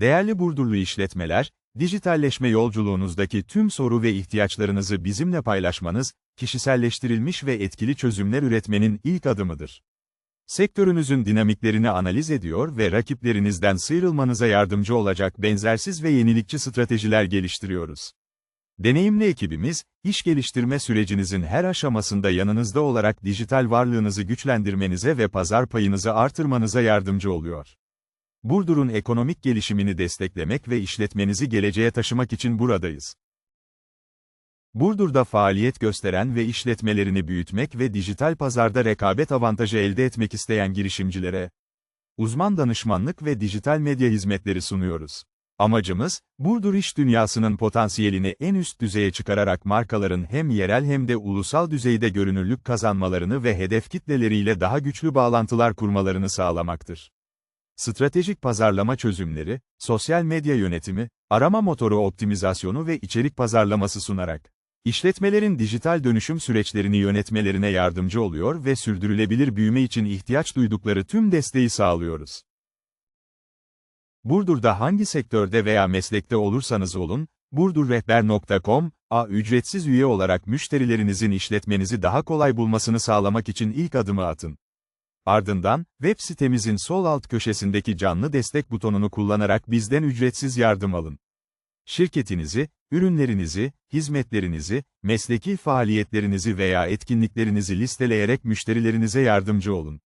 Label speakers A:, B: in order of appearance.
A: Değerli Burdurlu işletmeler, dijitalleşme yolculuğunuzdaki tüm soru ve ihtiyaçlarınızı bizimle paylaşmanız, kişiselleştirilmiş ve etkili çözümler üretmenin ilk adımıdır. Sektörünüzün dinamiklerini analiz ediyor ve rakiplerinizden sıyrılmanıza yardımcı olacak benzersiz ve yenilikçi stratejiler geliştiriyoruz. Deneyimli ekibimiz, iş geliştirme sürecinizin her aşamasında yanınızda olarak dijital varlığınızı güçlendirmenize ve pazar payınızı artırmanıza yardımcı oluyor. Burdur'un ekonomik gelişimini desteklemek ve işletmenizi geleceğe taşımak için buradayız. Burdur'da faaliyet gösteren ve işletmelerini büyütmek ve dijital pazarda rekabet avantajı elde etmek isteyen girişimcilere uzman danışmanlık ve dijital medya hizmetleri sunuyoruz. Amacımız, Burdur iş dünyasının potansiyelini en üst düzeye çıkararak markaların hem yerel hem de ulusal düzeyde görünürlük kazanmalarını ve hedef kitleleriyle daha güçlü bağlantılar kurmalarını sağlamaktır. Stratejik pazarlama çözümleri, sosyal medya yönetimi, arama motoru optimizasyonu ve içerik pazarlaması sunarak, işletmelerin dijital dönüşüm süreçlerini yönetmelerine yardımcı oluyor ve sürdürülebilir büyüme için ihtiyaç duydukları tüm desteği sağlıyoruz. Burdur'da hangi sektörde veya meslekte olursanız olun, burdurrehber.com, a ücretsiz üye olarak müşterilerinizin işletmenizi daha kolay bulmasını sağlamak için ilk adımı atın. Ardından, web sitemizin sol alt köşesindeki canlı destek butonunu kullanarak bizden ücretsiz yardım alın. Şirketinizi, ürünlerinizi, hizmetlerinizi, mesleki faaliyetlerinizi veya etkinliklerinizi listeleyerek müşterilerinize yardımcı olun.